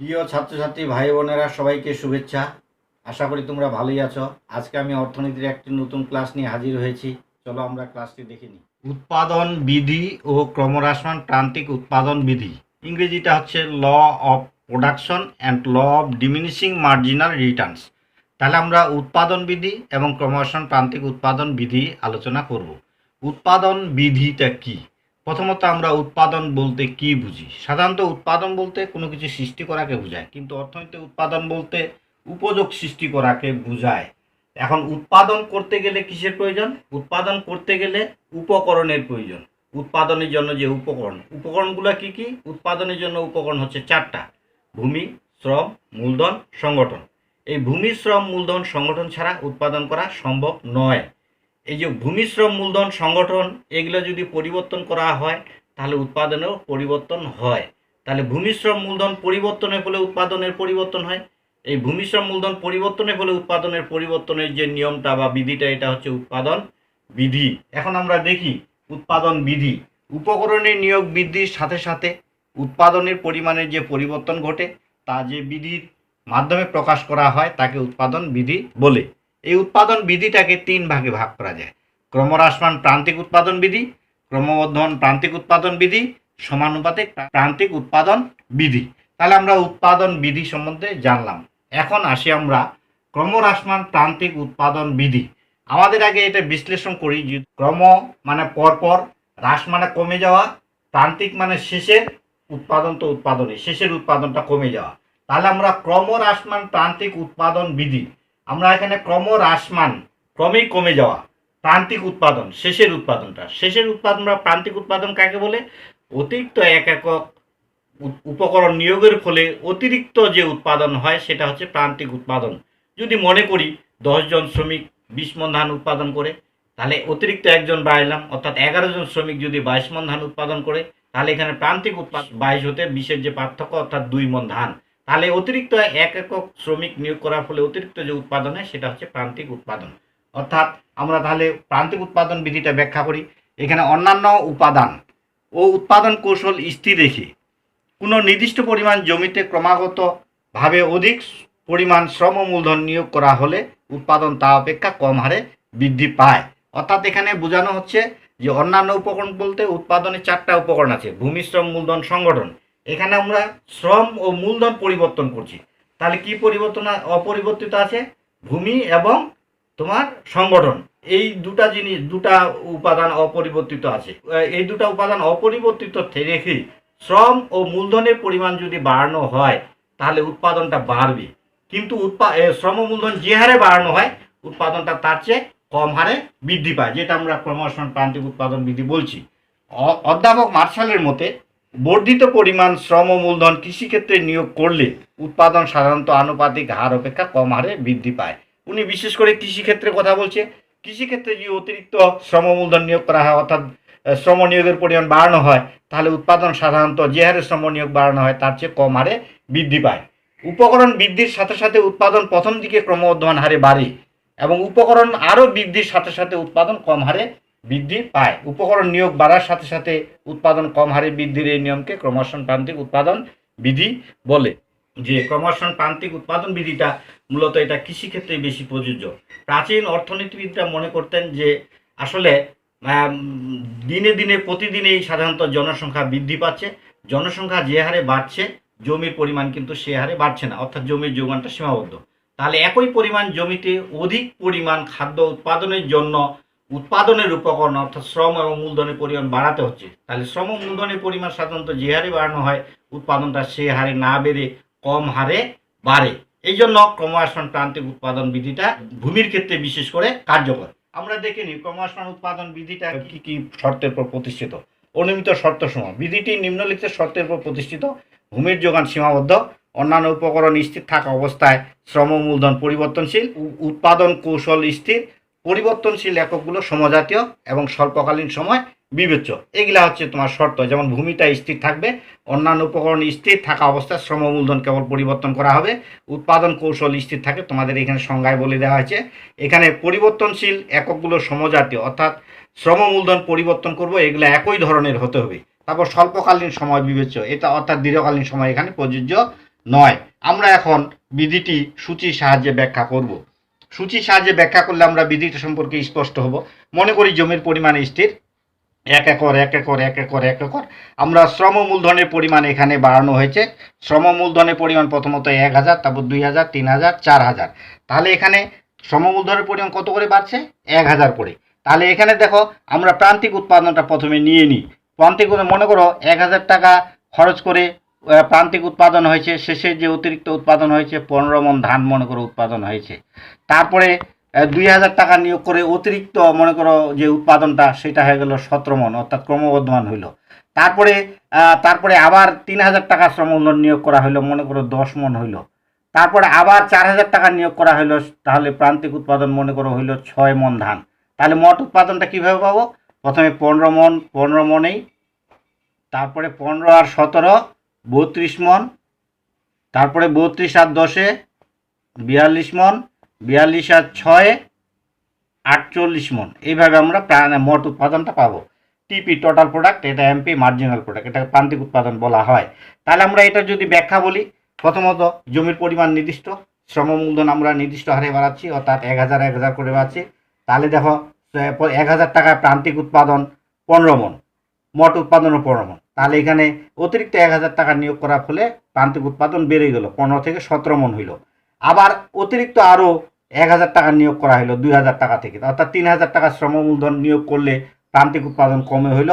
প্রিয় ছাত্রছাত্রী, ভাই বোনেরা, সবাইকে শুভেচ্ছা। আশা করি তোমরা ভালোই আছো। আজকে আমি অর্থনীতির একটি নতুন ক্লাস নিয়ে হাজির হয়েছি। চলো আমরা ক্লাসটি দেখে নিই। উৎপাদন বিধি ও ক্রমহ্রাসমান প্রান্তিক উৎপাদন বিধি। ইংরেজিটা হচ্ছে law of production and law of diminishing marginal returns. তাহলে আমরা উৎপাদন বিধি এবং ক্রমহ্রাসমান প্রান্তিক উৎপাদন বিধি আলোচনা করব। উৎপাদন বিধিটা কি? প্রথমত আমরা উৎপাদন বলতে কি বুঝি? সাধারণত উৎপাদন বলতে কোনো কিছু সৃষ্টি করাকে বোঝায়, কিন্তু অর্থনীতি উৎপাদন বলতে উপযোগ সৃষ্টি করাকে বোঝায়। এখন উৎপাদন করতে গেলে কিসের প্রয়োজন? উৎপাদন করতে গেলে উপকরণের প্রয়োজন। উৎপাদনের জন্য যে উপকরণ, উপকরণগুলো কি কি? উৎপাদনের জন্য উপকরণ হচ্ছে চারটা, ভূমি, শ্রম, মূলধন, সংগঠন। এই ভূমি, শ্রম, মূলধন, সংগঠন ছাড়া উৎপাদন করা সম্ভব নয়। এই যে ভূমিশ্রম মূলধন সংগঠন, এগুলো যদি পরিবর্তন করা হয়, তাহলে উৎপাদনেও পরিবর্তন হয়। তাহলে ভূমিশ্রম মূলধন পরিবর্তনের ফলে উৎপাদনের পরিবর্তন হয়। এই ভূমিশ্রম মূলধন পরিবর্তনের ফলে উৎপাদনের পরিবর্তনের যে নিয়মটা বা বিধিটা, এটা হচ্ছে উৎপাদন বিধি। এখন আমরা দেখি উৎপাদন বিধি। উপকরণের নিয়োগ বৃদ্ধির সাথে সাথে উৎপাদনের পরিমাণের যে পরিবর্তন ঘটে, তা যে বিধির মাধ্যমে প্রকাশ করা হয়, তাকে উৎপাদন বিধি বলে। এই উৎপাদন বিধিটাকে তিন ভাগে ভাগ করা যায়। ক্রমহ্রাসমান প্রান্তিক উৎপাদন বিধি, ক্রমবর্ধমান প্রান্তিক উৎপাদন বিধি, সমানুপাতিক প্রান্তিক উৎপাদন বিধি। তাহলে আমরা উৎপাদন বিধি সম্বন্ধে জানলাম। এখন আসি আমরা ক্রমহ্রাসমান প্রান্তিক উৎপাদন বিধি। আমাদের আগে এটা বিশ্লেষণ করি যে ক্রম মানে পরপর, হ্রাস মানে কমে যাওয়া, প্রান্তিক মানে শেষের উৎপাদন তো উৎপাদনে শেষের উৎপাদনটা কমে যাওয়া। তাহলে আমরা ক্রমহ্রাসমান প্রান্তিক উৎপাদন বিধি আমরা এখানে ক্রমহ্রাসমান, ক্রমেই কমে যাওয়া, প্রান্তিক উৎপাদন, শেষের উৎপাদনটা। শেষের উৎপাদন বা প্রান্তিক উৎপাদন কাকে বলে? অতিরিক্ত এক একক উপ- উপকরণ নিয়োগের ফলে অতিরিক্ত যে উৎপাদন হয় সেটা হচ্ছে প্রান্তিক উৎপাদন। যদি মনে করি দশজন শ্রমিক বিশ মন ধান উৎপাদন করে, তাহলে অতিরিক্ত একজন বাড়াইলাম অর্থাৎ এগারো জন শ্রমিক যদি বাইশ মন ধান উৎপাদন করে, তাহলে এখানে প্রান্তিক উৎপাদন বাইশ হতে বিশের যে পার্থক্য, অর্থাৎ দুই মন ধান। তাহলে অতিরিক্ত এক একক শ্রমিক নিয়োগ করার ফলে অতিরিক্ত যে উৎপাদন হয় সেটা হচ্ছে প্রান্তিক উৎপাদন। অর্থাৎ আমরা তাহলে প্রান্তিক উৎপাদন বিধিটা ব্যাখ্যা করি। এখানে অন্যান্য উপাদান ও উৎপাদন কৌশল স্থির রেখে কোনো নির্দিষ্ট পরিমাণ জমিতে ক্রমাগতভাবে অধিক পরিমাণ শ্রম মূলধন নিয়োগ করা হলে উৎপাদন তা অপেক্ষা কম হারে বৃদ্ধি পায়। অর্থাৎ এখানে বোঝানো হচ্ছে যে অন্যান্য উপকরণ বলতে উৎপাদনের চারটা উপকরণ আছে ভূমি শ্রম মূলধন সংগঠন। এখানে আমরা শ্রম ও মূলধন পরিবর্তন করছি। তাহলে কি পরিবর্তন অপরিবর্তিত আছে? ভূমি এবং তোমার সংগঠন। এই দুটা জিনিস, দুটা উপাদান অপরিবর্তিত আছে। এই দুটা উপাদান অপরিবর্তিত থে- রেখে শ্রম ও মূলধনের পরিমাণ যদি বাড়ানো হয়, তাহলে উৎপাদনটা বাড়বে। কিন্তু উৎপা শ্রম মূলধন যে হারে বাড়ানো হয়, উৎপাদনটা তার চেয়ে কম হারে বৃদ্ধি পায়, যেটা আমরা ক্রমশন প্রান্তিক উৎপাদন বৃদ্ধি বলছি। অধ্যাপক মার্শালের মতে বর্ধিত পরিমাণ শ্রম ও মূলধন কৃষিক্ষেত্রে নিয়োগ করলে উৎপাদন সাধারণত আনুপাতিক হার অপেক্ষা কম হারে বৃদ্ধি পায়। উনি বিশেষ করে কৃষিক্ষেত্রে কথা বলছে। কৃষিক্ষেত্রে যদি অতিরিক্ত শ্রম মূলধন নিয়োগ করা হয়, অর্থাৎ শ্রম নিয়োগের পরিমাণ বাড়ানো হয়, তাহলে উৎপাদন সাধারণত যে হারে শ্রম নিয়োগ বাড়ানো হয়, তার চেয়ে কম হারে বৃদ্ধি পায়। উপকরণ বৃদ্ধির সাথে সাথে উৎপাদন প্রথম দিকে ক্রমবর্ধমান হারে বাড়ে এবং উপকরণ আরও বৃদ্ধির সাথে সাথে উৎপাদন কম হারে বৃদ্ধি পায়। উপকরণ নিয়োগ বাড়ার সাথে সাথে উৎপাদন কম হারে বৃদ্ধির এই নিয়মকে ক্রমশন প্রান্তিক উৎপাদন বিধি বলে। যে ক্রমশন প্রান্তিক উৎপাদন বিধিটা মূলত এটা কৃষিক্ষেত্রে বেশি প্রযোজ্য। প্রাচীন অর্থনীতিবিদরা মনে করতেন যে আসলে দিনে দিনে প্রতিদিনেই সাধারণত জনসংখ্যা বৃদ্ধি পাচ্ছে। জনসংখ্যা যে হারে বাড়ছে, জমির পরিমাণ কিন্তু সে হারে বাড়ছে না, অর্থাৎ জমির যোগানটা সীমাবদ্ধ। তাহলে একই পরিমাণ জমিতে অধিক পরিমাণ খাদ্য উৎপাদনের জন্য উৎপাদনের উপকরণ, অর্থাৎ শ্রম এবং মূলধনের পরিমাণ বাড়াতে হচ্ছে। তাহলে শ্রম মূলধনের পরিমাণ সাধারণত যে হারে বাড়ানো হয়, উৎপাদনটা সে হারে না বেড়ে কম হারে বাড়ে। এই জন্য ক্রমহ্রাসমান প্রান্তিক উৎপাদন বিধিটা ভূমির ক্ষেত্রে বিশেষ করে কার্যকর। আমরা দেখে নিই ক্রমহ্রাসমান উৎপাদন বিধিটা কি কি শর্তের উপর প্রতিষ্ঠিত। অনিয়মিত শর্ত সমূহ। বিধিটি নিম্নলিখিত শর্তের উপর প্রতিষ্ঠিত। ভূমির যোগান সীমাবদ্ধ। অন্যান্য উপকরণ স্থির থাকা অবস্থায় শ্রম মূলধন পরিবর্তনশীল। উৎপাদন কৌশল স্থির। পরিবর্তনশীল এককগুলো সমজাতীয় এবং স্বল্পকালীন সময় বিবেচ্য। এগুলা হচ্ছে তোমার শর্ত। যেমন ভূমিটা স্থির থাকবে, অন্যান্য উপকরণ স্থির থাকা অবস্থায় শ্রম মূলধন কেবল পরিবর্তন করা হবে। উৎপাদন কৌশল স্থির থাকে, তোমাদের এখানে সংজ্ঞায় বলে দেওয়া হয়েছে। এখানে পরিবর্তনশীল এককগুলো সমজাতীয়, অর্থাৎ শ্রম মূলধন পরিবর্তন করব, এগুলো একই ধরনের হতে হবে। তারপর স্বল্পকালীন সময় বিবেচ্য, এটা অর্থাৎ দীর্ঘকালীন সময় এখানে প্রযোজ্য নয়। আমরা এখন বিধিটি সূচির সাহায্যে ব্যাখ্যা করব। সূচির সাহায্যে ব্যাখ্যা করলে আমরা বিধিটা সম্পর্কে স্পষ্ট হব। মনে করি জমির পরিমাণ স্থির। এক একর এক একর এক একর এক একর। আমরা শ্রম মূলধনের পরিমাণ এখানে বাড়ানো হয়েছে। শ্রম মূলধনের পরিমাণ প্রথমত এক হাজার, তারপর দুই হাজার, তিন হাজার, চার হাজার। তাহলে এখানে শ্রম মূলধনের পরিমাণ কত করে বাড়ছে? এক হাজার করে। তাহলে এখানে দেখো, আমরা প্রান্তিক উৎপাদনটা প্রথমে নিয়ে নিই। প্রান্তিক মনে করো, এক হাজার টাকা খরচ করে প্রান্তিক উৎপাদন হয়েছে, শেষে যে অতিরিক্ত উৎপাদন হয়েছে, পনেরো মন ধান মনে করো উৎপাদন হয়েছে। তারপরে দুই হাজার টাকা নিয়োগ করে অতিরিক্ত মনে করো যে উৎপাদনটা, সেটা হয়ে গেল সতেরো মন অর্থাৎ ক্রমবর্ধমান হইল। তারপরে তারপরে আবার তিন হাজার টাকা শ্রমমূল্য নিয়োগ করা হইল, মনে করো দশ মন হইল। তারপরে আবার চার হাজার টাকা নিয়োগ করা হইল, তাহলে প্রান্তিক উৎপাদন মনে করো হইল ছয় মন ধান। তাহলে মোট উৎপাদনটা কীভাবে পাবো? প্রথমে পনেরো মন পনেরো মনেই তারপরে পনেরো আর সতেরো বত্রিশ মন, তারপরে বত্রিশ আর দশে বিয়াল্লিশ মন, বিয়াল্লিশ আর ছয়ে আটচল্লিশ মন। এইভাবে আমরা মোট উৎপাদনটা পাবো। টিপি টোটাল প্রোডাক্ট এটা এমপি মার্জিনাল প্রোডাক্ট এটা প্রান্তিক উৎপাদন বলা হয়। তাহলে আমরা এটা যদি ব্যাখ্যা বলি, প্রথমত জমির পরিমাণ নির্দিষ্ট, শ্রম মূলধন আমরা নির্দিষ্ট হারে বাড়াচ্ছি, অর্থাৎ এক হাজার এক হাজার করে বাড়াচ্ছি। তাহলে দেখো, এক হাজার টাকায় প্রান্তিক উৎপাদন পনেরো মন, মোট উৎপাদনও পনেরো মন। তাহলে এখানে অতিরিক্ত এক হাজার টাকা নিয়োগ করার ফলে প্রান্তিক উৎপাদন বেড়ে গেল, পনেরো থেকে সতেরো মন হইল। আবার অতিরিক্ত আরও এক হাজার টাকা নিয়োগ করা হলো দুই হাজার টাকা থেকে। অর্থাৎ তিন হাজার টাকা শ্রম মূলধন নিয়োগ করলে প্রান্তিক উৎপাদন কমে হইল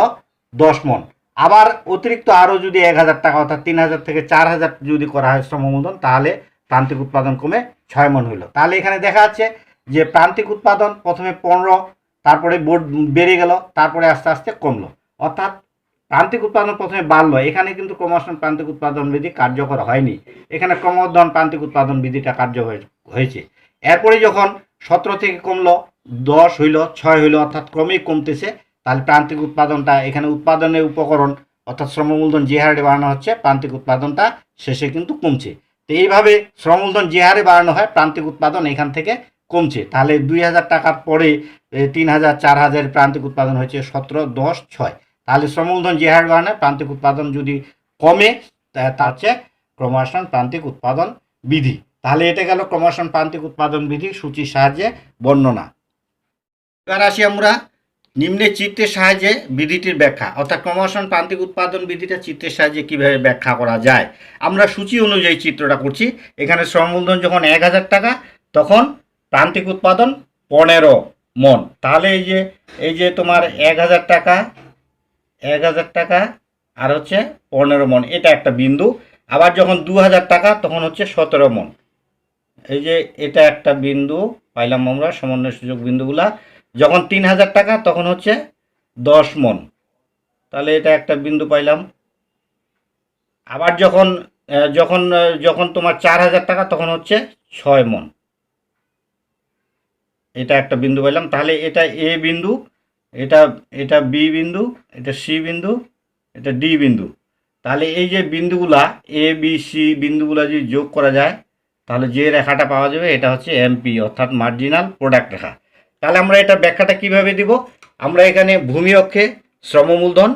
দশ মন। আবার অতিরিক্ত আরও যদি এক হাজার টাকা, অর্থাৎ তিন হাজার থেকে চার হাজার যদি করা হয় শ্রম মূলধন, তাহলে প্রান্তিক উৎপাদন কমে ছয় মন হইল। তাহলে এখানে দেখা যাচ্ছে যে প্রান্তিক উৎপাদন প্রথমে পনেরো, তারপরে বোর্ড বেড়ে গেল, তারপরে আস্তে আস্তে কমলো। অর্থাৎ প্রান্তিক উৎপাদন প্রথমে বাড়লো। এখানে কিন্তু ক্রমশন প্রান্তিক উৎপাদন বিধি কার্যকর হয়নি। এখানে ক্রমবর্ধন প্রান্তিক উৎপাদন বিধিটা কার্যকর হয়েছে এরপরে যখন সতেরো থেকে কমলো, দশ হইল, ছয় হইল, অর্থাৎ ক্রমেই কমতেছে, তাহলে প্রান্তিক উৎপাদনটা এখানে উৎপাদনের উপকরণ, অর্থাৎ শ্রমমূলধন যে হারে বাড়ানো হচ্ছে, প্রান্তিক উৎপাদনটা শেষে কিন্তু কমছে। তো এইভাবে শ্রমমূলধন যে হারে বাড়ানো হয়, প্রান্তিক উৎপাদন এখান থেকে কমছে। তাহলে দুই হাজার টাকার পরে তিন হাজার, চার হাজার প্রান্তিক উৎপাদন হয়েছে সতেরো, দশ, ছয়। তাহলে শ্রমমূলধন যে হারে বাড়ানো, প্রান্তিক উৎপাদন যদি কমে তার চেয়ে ক্রমাসন প্রান্তিক উৎপাদন বিধি তাহলে এটা গেল ক্রমাসন প্রান্তিক উৎপাদন বিধি সূচির সাহায্যে বর্ণনা। এবার আসি আমরা নিম্নে চিত্রের সাহায্যে বিধিটির ব্যাখ্যা। অর্থাৎ ক্রমাসন প্রান্তিক উৎপাদন বিধিটা চিত্রের সাহায্যে কীভাবে ব্যাখ্যা করা যায়। আমরা সূচি অনুযায়ী চিত্রটা করছি। এখানে শ্রমমূলধন যখন এক হাজার টাকা, তখন প্রান্তিক উৎপাদন পনেরো মন। তাহলে এই যে এই যে তোমার এক হাজার টাকা এক হাজার টাকা, আর হচ্ছে পনেরো মন। এটা একটা বিন্দু। আবার যখন দু হাজার টাকা, তখন হচ্ছে সতেরো মন। এই যে এটা একটা বিন্দু, পাইলাম আমরা সমন্বয় সুযোগ বিন্দুগুলা। যখন তিন হাজার টাকা, তখন হচ্ছে দশ মন। তাহলে এটা একটা বিন্দু পাইলাম। আবার যখন যখন যখন তোমার চার হাজার টাকা, তখন হচ্ছে ছয় মন। এটা একটা বিন্দু পাইলাম। তাহলে এটা এ বিন্দু এটা এটা বি বিন্দু, এটা সি বিন্দু, এটা ডি বিন্দু। তাহলে এই যে বিন্দুগুলা এ বি সি বিন্দুগুলা যদি যোগ করা যায়, তাহলে যে রেখাটা পাওয়া যাবে, এটা হচ্ছে এমপি অর্থাৎ মার্জিনাল প্রোডাক্ট রেখা। তাহলে আমরা এটা ব্যাখ্যাটা কীভাবে দিব? আমরা এখানে ভূমি অক্ষে শ্রমমূলধন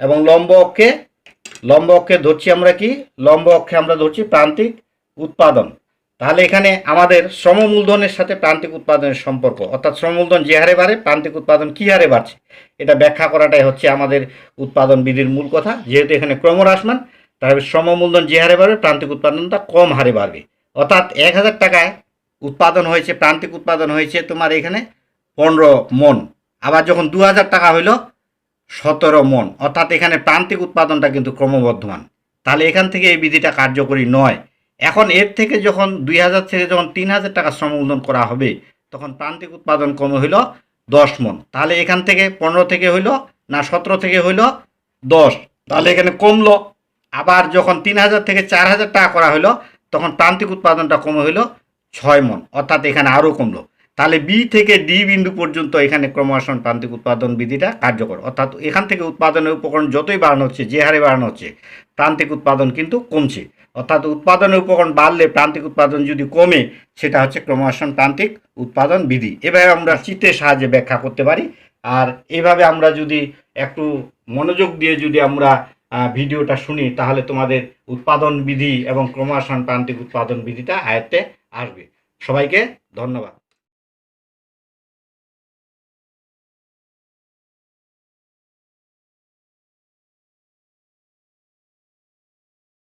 এবং লম্ব অক্ষে লম্ব অক্ষে ধরছি আমরা কি? লম্ব অক্ষে আমরা ধরছি প্রান্তিক উৎপাদন। তাহলে এখানে আমাদের শ্রম মূলধনের সাথে প্রান্তিক উৎপাদনের সম্পর্ক, অর্থাৎ শ্রম মূলধন যে হারে বাড়ে, প্রান্তিক উৎপাদন কী হারে বাড়ছে? এটা ব্যাখ্যা করাটাই হচ্ছে আমাদের উৎপাদন বিধির মূল কথা। যেহেতু এখানে ক্রমহ্রাসমান, তাহলে শ্রম মূলধন যে হারে বাড়বে, প্রান্তিক উৎপাদনটা কম হারে বাড়বে। অর্থাৎ এক হাজার টাকায় উৎপাদন হয়েছে, প্রান্তিক উৎপাদন হয়েছে তোমার এখানে পনেরো মন। আবার যখন দু হাজার টাকা হইল, সতেরো মন। অর্থাৎ এখানে প্রান্তিক উৎপাদনটা কিন্তু ক্রমবর্ধমান। তাহলে এখান থেকে এই বিধিটা কার্যকরী নয়। এখন এর থেকে যখন দুই হাজার থেকে যখন তিন হাজার টাকা শ্রমমূলধন করা হবে, তখন প্রান্তিক উৎপাদন কমে হইল দশ মন। তাহলে এখান থেকে পনেরো থেকে হইল না সতেরো থেকে হইল দশ। তাহলে এখানে কমলো। আবার যখন তিন হাজার থেকে চার হাজার টাকা করা হলো তখন প্রান্তিক উৎপাদনটা কমে হইল ছয় মন। অর্থাৎ এখানে আরও কমলো। তাহলে বি থেকে ডি বিন্দু পর্যন্ত এখানে ক্রমাসন প্রান্তিক উৎপাদন বিধিটা কার্যকর। অর্থাৎ এখান থেকে উৎপাদনের উপকরণ যতই বাড়ানো হচ্ছে, যে হারে বাড়ানো হচ্ছে, প্রান্তিক উৎপাদন কিন্তু কমছে। অর্থাৎ উৎপাদনের উপকরণ বাড়লে প্রান্তিক উৎপাদন যদি কমে, সেটা হচ্ছে ক্রমাসন প্রান্তিক উৎপাদন বিধি এভাবে আমরা চিত্রের সাহায্যে ব্যাখ্যা করতে পারি। আর এভাবে আমরা যদি একটু মনোযোগ দিয়ে যদি আমরা ভিডিওটা শুনি, তাহলে তোমাদের উৎপাদন বিধি এবং ক্রমাসন প্রান্তিক উৎপাদন বিধিটা আয়ত্তে আসবে। সবাইকে ধন্যবাদ।